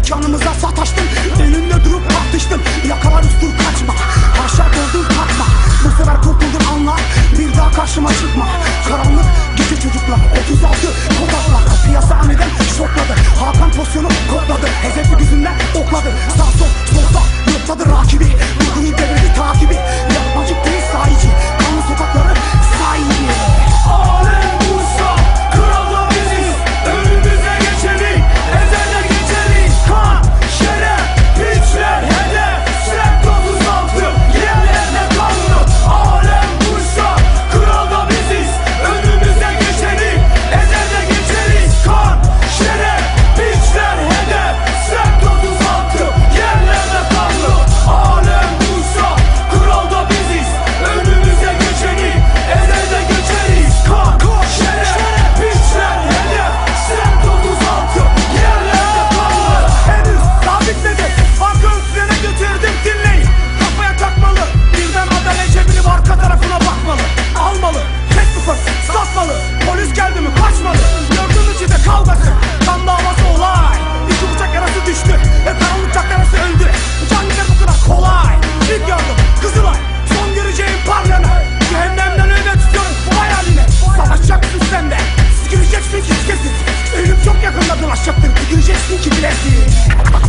mekanımıza sataştım. Seninle durup tartıştım. Yakalarız dur kaçma. Aşağı doldun takma. Bu sefer kurtuldun anla. Bir daha karşıma çıkma. Karanlık Que Black.